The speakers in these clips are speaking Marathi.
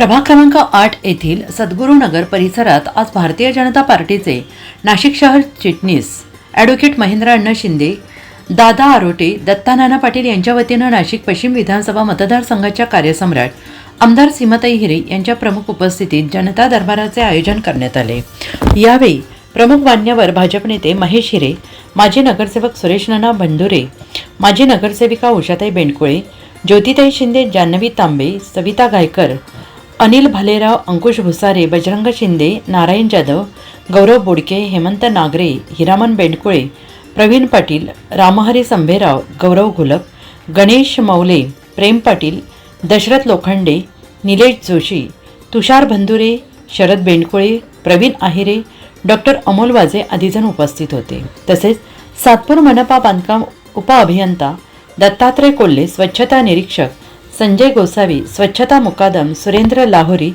प्रभाग क्रमांक आठ येथील सद्गुरुनगर परिसरात आज भारतीय जनता पार्टीचे नाशिक शहर चिटणीस ॲडव्होकेट महेंद्र अण्णा शिंदे दादा आरोटे दत्ता नाना पाटील यांच्या वतीनं नाशिक पश्चिम विधानसभा मतदारसंघाच्या कार्यसम्राट आमदार सीमाताई हिरे यांच्या प्रमुख उपस्थितीत जनता दरबाराचे आयोजन करण्यात आले. यावेळी प्रमुख मान्यवर भाजप नेते महेश हिरे माजी नगरसेवक सुरेश नाना बंडुरे माजी नगरसेविका उषाताई बेंडकुळे ज्योतिताई शिंदे जान्हवी तांबे सविता गायकर अनिल भालेराव अंकुश भुसारे बजरंग शिंदे नारायण जाधव गौरव बोडके हेमंत नागरे हिरामन बेंडकुळे प्रवीण पाटील रामहरी संभेराव गौरव घुलप गणेश मौले प्रेम पाटील दशरथ लोखंडे निलेश जोशी तुषार भंदुरे शरद बेंडकुळे प्रवीण आहिरे डॉक्टर अमोल वाजे आदीजण उपस्थित होते. तसेच सातपूर मनपा बांधकाम उपअभियंता दत्तात्रय कोल्हे स्वच्छता निरीक्षक संजय गोसावी स्वच्छता मुकादम सुरेंद्र लाहोरी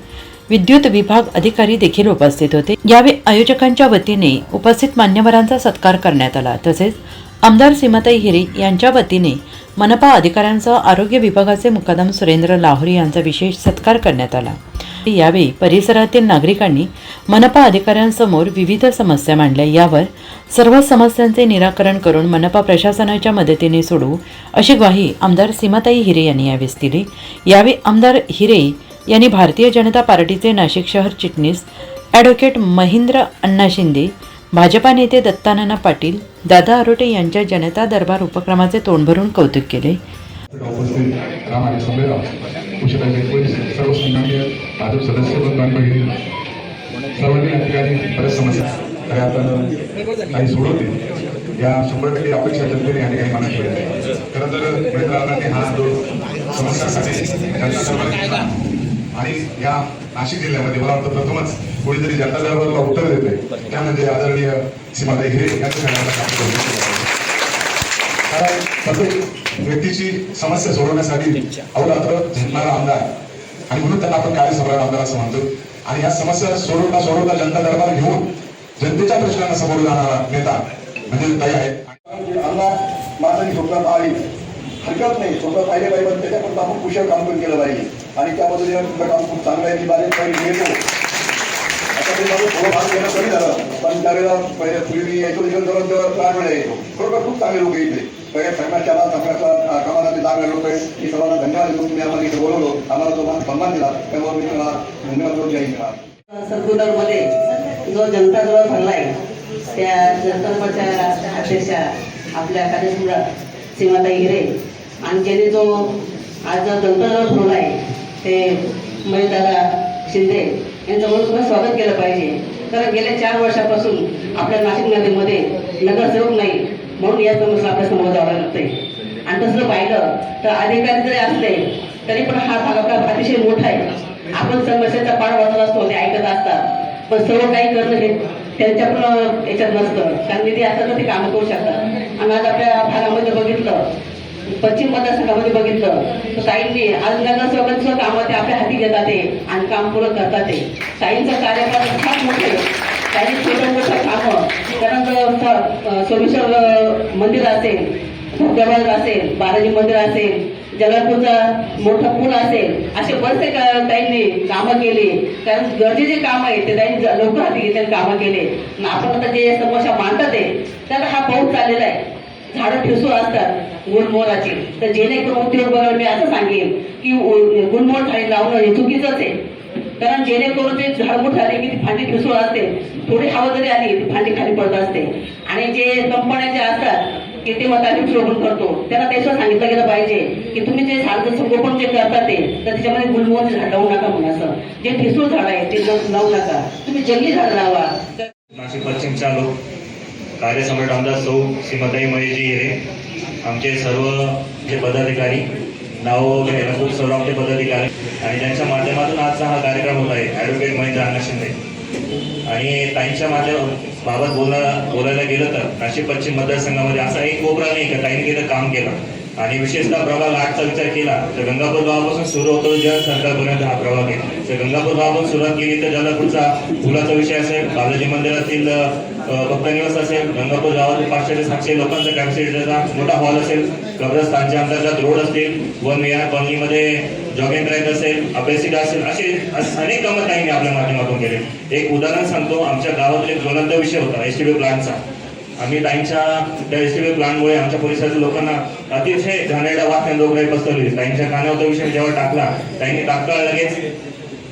विद्युत विभाग अधिकारी देखील उपस्थित होते. यावेळी आयोजकांच्या वतीने उपस्थित मान्यवरांचा सत्कार करण्यात आला. तसेच आमदार सीमाताई हिरे यांच्या वतीने मनपा अधिकाऱ्यांसह आरोग्य विभागाचे मुकादम सुरेंद्र लाहोरी यांचा विशेष सत्कार करण्यात आला. यावेळी परिसरातील नागरिकांनी मनपा अधिकाऱ्यांसमोर विविध समस्या मांडल्या. यावर सर्व समस्यांचे निराकरण करून मनपा प्रशासनाच्या मदतीने सोडवू अशी ग्वाही आमदार सीमाताई हिरे यांनी यावेळेस दिली. यावेळी आमदार हिरे यांनी भारतीय जनता पार्टीचे नाशिक शहर चिटणीस ॲडव्होकेट महेंद्र अण्णा शिंदे भाजपा नेते दत्तानाना पाटील दादा आरोटे यांच्या जनता दरबार उपक्रमाचे तोंड भरून कौतुक केले. उपस्थित रामाने संमेलराव उशिराचे पोलीस सर्व सन्मान्य भाजप सदस्य बंधूंना सर्वांनी या ठिकाणी बऱ्याच समस्या खऱ्या अर्थानं काही सोडवतील या शंभर टक्के अपेक्षा जनतेने या ठिकाणी मनात ठेवल्या खरं तर मिळताना हा जो समस्यासाठी जनता आणि या नाशिक जिल्ह्यामध्ये मला वाटतं प्रथमच कोणीतरी जनता दरबारला उत्तर देते त्या म्हणजे आदरणीय सीमाताई हिरे यांचं काम कारण प्रत्येक व्यक्तीची समस्या सोडवण्यासाठी अवरात्र झटणारा आमदार. आणि म्हणून त्यांना आपण कार्यसम्राट आमदार असं म्हणतो आणि या समस्या सोडवता सोडवता जनता दरबार घेऊन जनतेच्या प्रश्नांना समोर जाणारा नेता म्हणजे ताई आहेत. आम्हाला माझं स्वप्नात आली. हरकत नाही. स्वप्नात आले पाहिजे पण त्याच्यापर्यंत आपण कुशल काम पण केलं पाहिजे. आणि त्या पद्धतीने तुमचं काम खूप चांगलं आहे. की बारीक पाहिजे येतो आता ते माझं थोडं भाग घेणं कमी झालं. पण त्यावेळेला पहिले पूर्वी यायचो जवळ जवळ प्राण वेळा यायचो खरोखर खूप चांगले लोक इथे. पहिले संघाच्या चांगल्या कामाला ते जाग लागलो आहे की सर्वांना धन्यवाद देऊन तुम्ही आम्हाला इथे बोलवलो आम्हाला तो सन्मान दिला. त्यामुळे मी तुम्हाला धन्यवाद देऊन जाईल सरगुदरमध्ये जो जनता जवळ भरलाय त्या जनताच्या अध्यक्षा आपल्या कार्यसम्राट सीमाताई हिरे आणि ज्याने जो आज जो जनता जनताजवळ भरलाय ते महेशदादा शिंदे यांचं म्हणून स्वागत केलं पाहिजे. कारण गेल्या चार वर्षापासून आपल्या नाशिक नदीमध्ये नगरसेवक नाही म्हणून या समस्या आपल्यासमोर जावं लागते आणि तसं पाहिलं तर अधिकारी जरी असले तरी पण हा भाग अतिशय मोठा आहे. आपण समस्याचा पाड वाचत असतो ते ऐकत असतात. पण सर्व काही करणं हे त्यांच्या पण याच्यात नसतं. कारण निधी असतं तर ते कामं करू शकतात. आणि आज आपल्या भागामध्ये बघितलं पश्चिम मतदारसंघामध्ये बघितलं तर साईंनी आज नगरसेवकांचं कामं ते आपल्या हाती घेतात ते आणि काम पूर्ण करतात ते. ताईंचं कार्यक्रम फार मोठे काही छोट्या मोठ्या कामं कारण सोमेश्वर मंदिर असेल धबधबा असेल बालाजी मंदिर असेल जलापूरचा मोठा पूल असेल असे बरेचसे का- ताईंनी कामं केली. कारण गरजेचे काम आहे ते त्यांनी लवकर हाती घेतलेले कामं केले. आपण आता जे समस्या मांडतात आहे त्याला हा पाऊस चाललेला आहे. झाडं ठिसूळ असतात गुलमोहराची. तर जेणेकरून उद्योग बघा मी असं सांगेन की गुणमोल गुलमोहर झाडे लावणं हे चुकीचंच आहे. कारण जेणेकरून ते झाड मोठं की ती फांदी ठिसूळ असते. थोडी हवा जरी आली ती फांदी खाली पडत असते. आणि जे कंपन्या जे असतात की ते मग आम्ही करतो. त्यांना त्याच्यावर सांगितलं गेलं पाहिजे की तुम्ही जे झाड संगोपन जे करता ते तर त्याच्यामध्ये गुलमोहरचे झाड लावू नका म्हणून असं. जे ठिसूळ झाड आहे ते लावू नका. तुम्ही जंगली झाड लावा. नाशिक पश्चिमच्या लोक. कार्यसम्राट आमदार सौ श्रीमताई मयेजी हिरे आमचे सर्व जे पदाधिकारी नाव वगैरे याला खूप सर्व पदाधिकारी. आणि त्यांच्या माध्यमातून आजचा हा कार्यक्रम होत आहे. ॲडव्होकेट महेंद्र अण्णा शिंदे. आणि ताईंच्या माध्यम बाबत बोला बोलायला गेलं तर नाशिक पश्चिम मतदारसंघामध्ये असा एक कोपरा नाही का? ताईने गेलं काम केलं. आणि विशेषतः प्रभाग आठचा विचार केला तर गंगापूर गावापासून सुरू होतो ज्या सरकारपर्यंत हा प्रभाग आहे तर गंगापूर गावापासून सुरुवात केली तर जलापूरचा पुलाचा विषय असेल बालाजी मंदिरातील भक्त निवास असेल गंगापूर गावातील पाचशे ते सातशे लोकांचा कॅपॅसिटीचा मोठा हॉल असेल कब्रस्थानच्या अंतर्गत रोड असतील वन विहार कॉलनीमध्ये जॉगिंग ट्रॅक असेल अभ्यासिका असेल असे अनेक कामं मी आपल्या माध्यमातून केले. एक उदाहरण सांगतो आमच्या गावातील एक ज्वलंत विषय होता एस टी बी प्लांटचा आम्ही लाईनच्या त्या एस प्लांटमुळे आमच्या परिसरातील लोकांना अतिशय घाणेरडा वास आणि रोगराई पसरली लाईनच्या कानावरचा विषय जेव्हा टाकला त्यांनी तात्काळ लगेच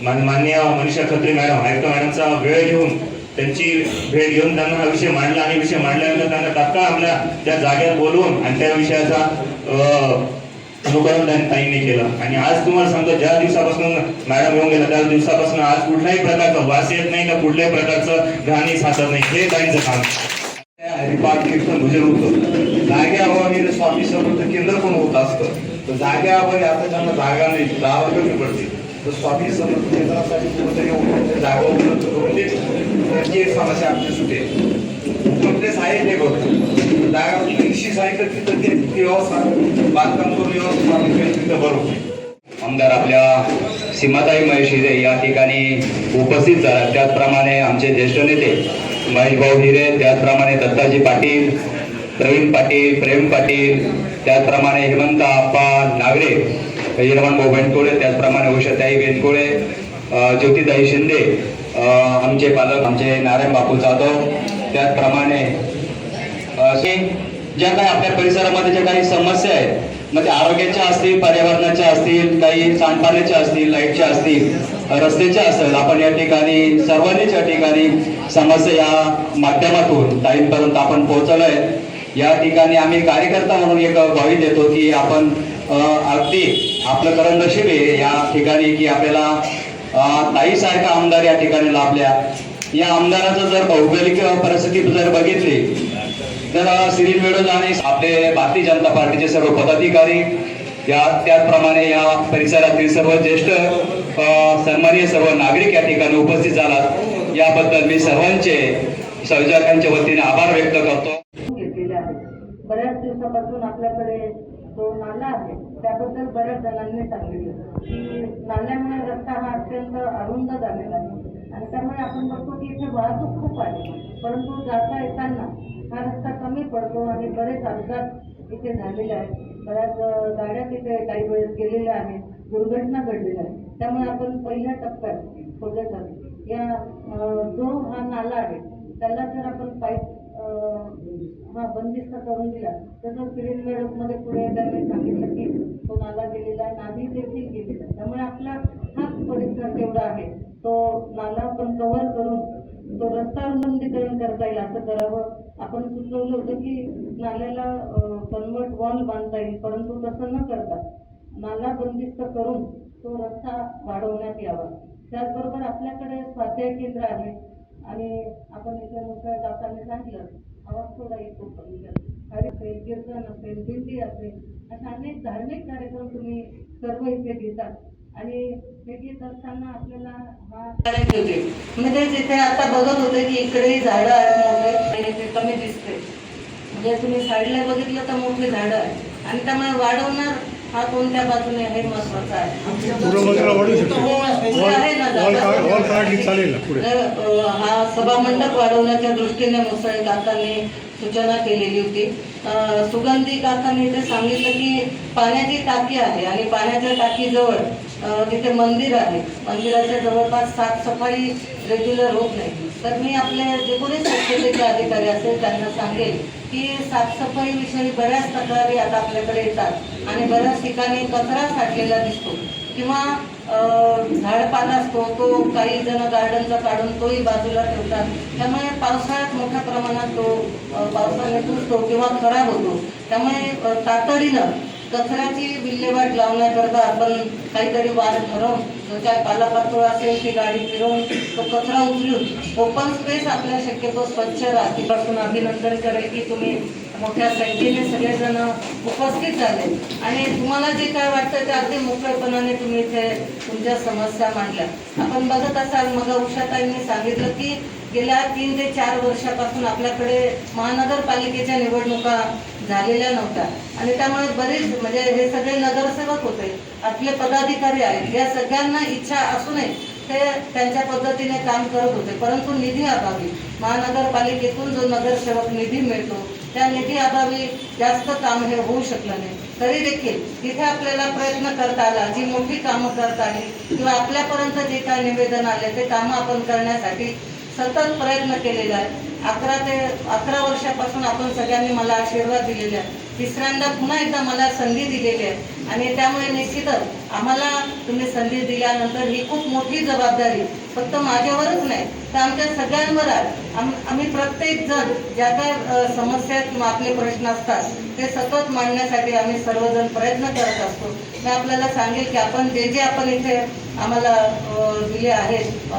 मान- माननीय मनीषा खत्री मॅडम आयुक्त मॅडमचा वेळ घेऊन त्यांची भेट घेऊन त्यांना हा विषय मांडला आणि विषय मांडल्यानंतर त्यांना तात्काळ आपल्या त्या जागेवर बोलवून आणि त्या विषयाचा अनुकरण त्यांनी ताईंनी केलं. आणि आज तुम्हाला सांगतो ज्या दिवसापासून मॅडम येऊन गेला त्या दिवसापासून आज कुठल्याही प्रकारचा वास येत नाही का कुठल्याही प्रकारचं घाणी साचत नाही. हे ताईंचं काम हरिपाठ कीर्तन भजन होतं. जाग्यावर स्वामी समर्थ केंद्र पण होत असतं. तर जाग्यावर आता त्यांना जागा नाही जागा कमी पडते. तर स्वामी समर्थ केंद्रासाठी कुठेतरी उपलब्ध जागा उपलब्ध करून दे. त्याची एक समस्या आमची सुटेल. उपलब्ध साहित्य ते बघतो जागा निश्चित साहित्य तिथं ते व्यवस्था बांधकाम करून व्यवस्था तिथं बरोबर आमदार आपल्या सीमाताई महेशिरे या ठिकाणी उपस्थित झाला. त्याचप्रमाणे आमचे ज्येष्ठ नेते महेशभाऊ हिरे त्याचप्रमाणे दत्ताजी पाटील प्रवीण पाटील प्रेम पाटील त्याचप्रमाणे हेमंत आप्पा नागरे हिरमण भाऊ बेंडकोळे त्याचप्रमाणे उषाताई बेंडकोळे ज्योतिदाई ज्योतिताई शिंदे आमचे पालक आमचे नारायण बापू जाधव त्याचप्रमाणे असे ज्या काही आपल्या परिसरामध्ये ज्या काही समस्या आहेत मग ते आरोग्याच्या असतील पर्यावरणाच्या असतील काही सांडपाण्याच्या असतील लाईटच्या असतील रस्त्याच्या असेल. आपण या ठिकाणी सर्वांनीच या ठिकाणी समस्या या माध्यमातून ताईंपर्यंत आपण पोहोचलोय. या ठिकाणी आम्ही कार्यकर्ता म्हणून एक भावी देतो की आपण अगदी आपलं करण नशीब आहे या ठिकाणी की आपल्याला ताईसारखा आमदार या ठिकाणी लाभल्या. या आमदाराचं जर भौगोलिक परिस्थिती जर बघितली तर श्री वेळोज आणि आपले भारतीय जनता पार्टीचे सर्व पदाधिकारी या त्याचप्रमाणे या परिसरातील सर्व ज्येष्ठ सन्माननीय सर्व नागरिक या ठिकाणी उपस्थित झालात. याबद्दल मी सर्वांचे संयोजकांच्या वतीने आभार व्यक्त करतो. घेतलेले आहे बऱ्याच दिवसापासून आपल्याकडे जो नाला आहे. त्याबद्दल बऱ्याच जणांनी सांगितलं. की नाल्यामुळे रस्ता हा अत्यंत अरुंद झालेला आहे. आणि त्यामुळे आपण बघतो की इथे वाहतूक खूप आहे. परंतु जाता येताना हा रस्ता कमी पडतो आणि बरेच अपघात इथे झालेले आहेत. बऱ्याच गाड्या तिथे काही वेळेस गेलेल्या आहेत. दुर्घटना घडलेल्या आहेत. त्यामुळे आपण पहिल्या टप्प्यात खोदण्यासाठी या जो हा नाला आहे त्याला जर आपण पाईप हा बंदिस्त करून दिला तसं सिव्हिल मॅडममध्ये पुढे त्यांनी सांगितलं की तो नाला गेलेला आहे नाली देखील गेलेला. आहे त्यामुळे आपला हाच परिसर तेवढा आहे. तो नाला आपण कव्हर करून तो रस्ता रुंदीकरण करता येईल असं करावं. आपण सुचवलं होतं की नाल्याला कन्वर्ट वॉल बांधता येईल परंतु तसं न करता नाला बंदिस्त करून तो रस्ता वाढवण्यात यावा. त्याचबरोबर आपल्याकडे स्वाध्याय केंद्र आहे. आणि आपण इथे मोठ्या दाताने सांगितलं आवाज थोडा येतो कमी हरी असेल कीर्तन असेल दिंडी असेल अशा अनेक धार्मिक कार्यक्रम तुम्ही सर्व इथे घेतात. आणि हे घेत असताना आपल्याला हा होते म्हणजे तिथे आता बघत होते की इकडेही झाडं आहेत मोठे ते कमी दिसते म्हणजे तुम्ही साईडला बघितलं तर मोठी झाडं आहे आणि त्यामुळे वाढवणार हा कोणत्या बाजूने हे महत्वाचं आहे? हो, अ, हा सभामंडप वाढवण्याच्या दृष्टीने मुसळे काकांनी सूचना केलेली होती. सुगंधी काकांनी ते सांगितलं की पाण्याची टाकी आहे आणि पाण्याच्या टाकीजवळ तिथे मंदिर आहे. मंदिराच्या जवळपास साफसफाई रेग्युलर होत नाही. तर मी आपले जे कोणी स्वच्छतेचे अधिकारी असेल त्यांना सांगेल की साफसफाईविषयी बऱ्याच तक्रारी आता आपल्याकडे येतात आणि बऱ्याच ठिकाणी कचरा साठलेला दिसतो किंवा झाडपान झाडपाला असतो तो काही जण गार्डनचा काढून तोही बाजूला ठेवतात. त्यामुळे पावसाळ्यात मोठ्या प्रमाणात तो पावसाने तुटतो किंवा खराब होतो. त्यामुळे तातडीनं कचऱ्याची विल्हेवाट लावण्याकरता आपण काहीतरी वाद ठरवून जो काय पालापाचोळा असेल ती गाडी फिरवून तो कचरा उचलून ओपन स्पेस आपल्या शक्यतो स्वच्छ राहते पासून अभिनंदन करेल की तुम्ही मोठ्या संख्येने सगळेजण उपस्थित झाले. आणि तुम्हाला जे काय वाटतं ते अगदी मोकळेपणाने तुम्ही इथे तुमच्या समस्या मांडल्या. आपण बघत असाल मग उषाताईंनी सांगितलं की गेल्या तीन ते चार वर्षापासून आपल्याकडे महानगरपालिकेच्या निवडणुका झालेल्या नव्हत्या. आणि त्यामुळे बरेच म्हणजे हे सगळे नगरसेवक होते आपले पदाधिकारी आहेत या सगळ्यांना इच्छा असूनही ते त्यांच्या पद्धतीने काम करत होते. परंतु निधी अभावी महानगरपालिकेतून जो नगरसेवक निधी मिळतो त्या निधी अभावी जास्त काम हे होऊ शकलं नाही. तरी देखील तिथे आपल्याला प्रयत्न करता आला जी मोठी कामं करता आली किंवा आपल्यापर्यंत जे काय निवेदन आले ते कामं आपण करण्यासाठी सतत प्रयत्न केलेला आहे. अकरा ते अकरा वर्षापासून आपण सगळ्यांनी मला आशीर्वाद दिलेले आहे तिसऱ्यांदा पुन्हा एकदा मला संधी दिलेली आहे. आणि त्यामुळे निश्चितच आम्हाला तुम्ही संधी दिल्यानंतर ही खूप मोठी जबाबदारी फक्त माझ्यावरच नाही तर आमच्या सगळ्यांवर आहे. आम आम्ही प्रत्येक जण ज्या काय समस्या किंवा आपले प्रश्न असतात ते सतत मांडण्यासाठी आम्ही सर्वजण प्रयत्न करत असतो. मी आपल्याला सांगेल की आपण जे जे आपण इथे आम्हाला दिले आहेत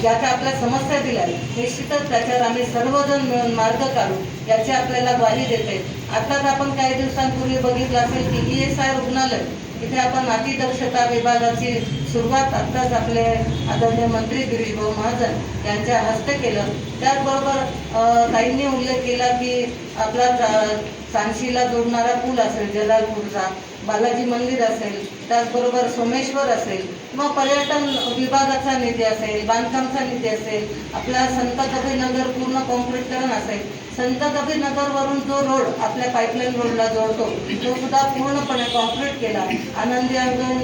ज्याच्या आपल्या समस्या दिल्या निश्चितच त्याच्यावर आम्ही सर्वजण मिळून मार्ग काढू याची आपल्याला ग्वाही देते आताच आपण काही दिवसांपूर्वी बघितलं असेल की ई एस आय रुग्णालय इथे आपण अतिदक्षता विभागाची सुरुवात आत्ताच आपले आदरणीय मंत्री गिरीशभाऊ महाजन यांच्या हस्ते केलं. त्याचबरोबर ताईंनी उल्लेख केला की आपला चा- सांशीला जोडणारा पूल असेल जलालपूरचा बालाजी मंदिर असेल त्याचबरोबर सोमेश्वर असेल किंवा पर्यटन विभागाचा निधी असेल बांधकामचा निधी असेल आपला संत कबीरनगर पूर्ण कॉन्क्रीटकरण असेल संत कबीरनगरवरून जो रोड आपल्या पाईपलाईन रोडला जोडतो तो सुद्धा पूर्णपणे कॉन्क्रीट केला. आनंदी अर्जुन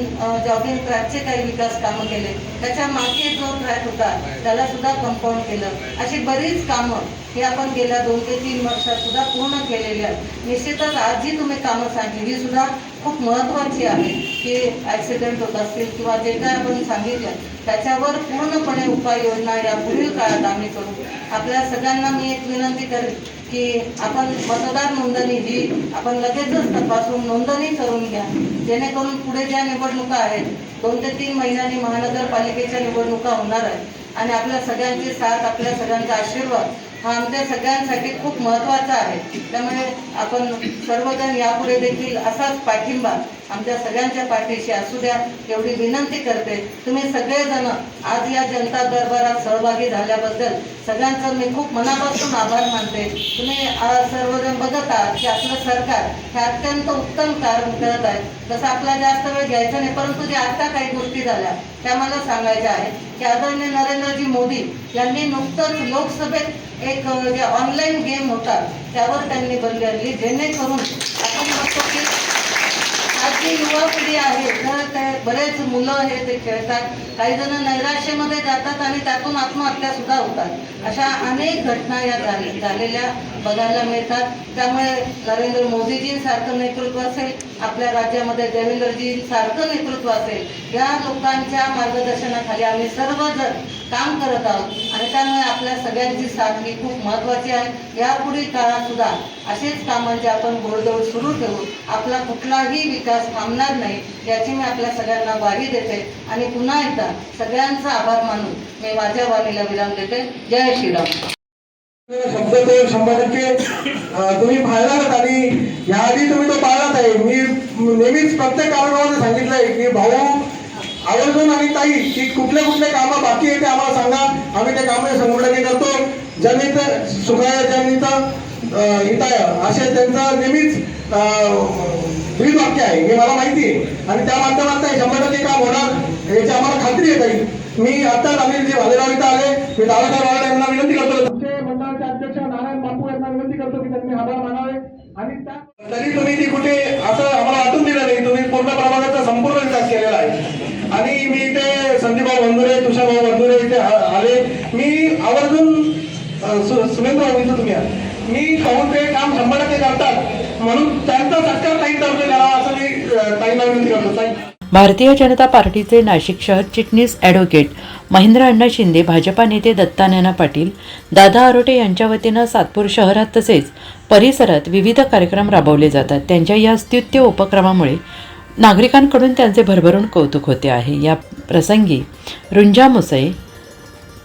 जॉगिंग ट्रॅकचे काही विकास कामं केले. त्याच्यामागे जो ट्रॅक होता त्याला सुद्धा कंपाऊंड केलं. अशी बरीच कामं ही आपण गेल्या दोन ते तीन वर्षात सुद्धा पूर्ण केलेली आहेत. निश्चितच आज जी तुम्ही कामं सांगली ही सुद्धा खूप महत्त्वाची आहे की ॲक्सिडेंट होत असतील किंवा जे काय आपण सांगितलं त्याच्यावर पूर्णपणे उपाययोजना या पुढील काळात आम्ही करू. आपल्या सगळ्यांना मी एक विनंती करेन की आपण मतदार नोंदणी ही आपण लगेचच तपासून नोंदणी करून घ्या. जेणेकरून पुढे ज्या निवडणुका आहेत दोन ते तीन महिन्यांनी महानगरपालिकेच्या निवडणुका होणार आहेत. आणि आपल्या सगळ्यांची साथ आपल्या सगळ्यांचा आशीर्वाद हा आमच्या सगळ्यांसाठी खूप महत्त्वाचा आहे. त्यामुळे आपण सर्वजण यापुढे देखील असाच पाठिंबा आमच्या सगळ्यांच्या पाठीशी असू द्या एवढी विनंती करते. तुम्ही सगळेजण आज या जनता दरबारात सहभागी झाल्याबद्दल सगळ्यांचं मी खूप मनापासून आभार मानते. तुम्ही आज सर्वजण बघत आहात की आपलं सरकार हे अत्यंत उत्तम कार्य करत आहे. तसं आपला जास्त वेळ घ्यायचा नाही परंतु जे आता काही गोष्टी झाल्या त्या मला सांगायच्या आहेत की आदरणीय नरेंद्रजी मोदी यांनी नुकतंच लोकसभेत एक जे ऑनलाईन गेम होता त्यावर त्यांनी बंदी आणली जेणेकरून आपण बघतो की आज जी युवा पिढी आहे तर ते बरेच मुलं हे ते खेळतात. काही जण नैराश्यामध्ये जातात आणि त्यातून आत्महत्या सुद्धा होतात. अशा अनेक घटना या झाले- झालेल्या बघायला मिळतात. त्यामुळे नरेंद्र मोदीजींसारखं नेतृत्व असेल आपल्या राज्यामध्ये देवेंद्रजींसारखं नेतृत्व असेल या लोकांच्या मार्गदर्शनाखाली आम्ही सर्वजण काम करत आहोत. आणि त्यामुळे आपल्या सगळ्यांची साथ ही खूप महत्त्वाची आहे. यापुढील काळात सुद्धा अशीच कामांची आपण घोडदौड सुरू ठेवू आपला कुठलाही विकास थांबणार नाही याची मी आपल्या सगळ्यांना ग्वाही देते. आणि पुन्हा एकदा सगळ्यांचा आभार मानून मी माझ्या वाणीला विराम देते. जय श्रीराम. शब्द तो शंभर टक्के तुम्ही पाळलाच आणि याआधी तुम्ही तो पाळलाच आहे. मी नेहमीच प्रत्येक कार्यक्रमामध्ये सांगितलंय की भाऊ आवर्जून आणि ताई की कुठल्या कुठले कामं बाकी आहे ते आम्हाला सांगा. आम्ही त्या कामाची संघटना करतो. जनित सुखाय जनित हिताय असे त्यांचा नेहमीच ब्रीद वाक्य आहे. हे मला माहिती आहे. आणि त्या माध्यमात शंभर टक्के काम होणार. याची आम्हाला खात्री आहे ताई. मी आता आम्ही जे भालेराव इथं आले मी दादासाहेब यांना विनंती करतो तुमचे मंडळाचे अध्यक्ष नारायण बापू यांना विनंती करतो की त्यांनी आभार मानावे आणि त्या तरी तुम्ही ती कुठे असं आम्हाला वाटून दिलं नाही तुम्ही पूर्ण प्रमाणाचा संपूर्ण विकास केलेला आहे आणि मी इथे संदीपभाऊ बंधुरे तुषारभाऊ बंधुरे इथे आ- आले मी आवर्जून सुरेंद्र भाऊ तुम्ही मी पाहून ते काम शंभर टक्के करतात. म्हणून त्यांचा सत्कार ताईंतर्फे करा असं मी ताईला विनंती करतो. ताई. भारतीय जनता पार्टीचे नाशिक शहर चिटणीस ॲडव्होकेट महेंद्र अण्णा शिंदे भाजपा नेते दत्तानाना पाटील दादा आरोटे यांच्या वतीनं सातपूर शहरात तसेच परिसरात विविध कार्यक्रम राबवले जातात. त्यांच्या या स्तुत्य उपक्रमामुळे नागरिकांकडून त्यांचे भरभरून कौतुक होते आहे. या प्रसंगी रुंजा Musale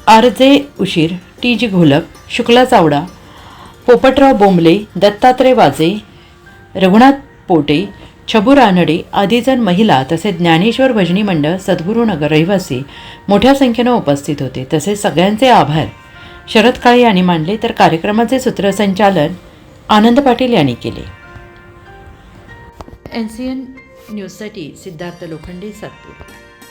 R J Ushir T G Gholap Shukla Chavda Popatrao Bombale Dattatray Waje Raghunath Pote Chhabu Ranade आदीजण महिला तसेच ज्ञानेश्वर भजनी मंडळ सद्गुरुनगर रहिवासी मोठ्या संख्येनं उपस्थित होते. तसेच सगळ्यांचे आभार. शरद काळे यांनी मानले तर कार्यक्रमाचे सूत्रसंचालन आनंद पाटील यांनी केले. एन सी एन न्यूजसाठी सिद्धार्थ लोखंडे सातपूर.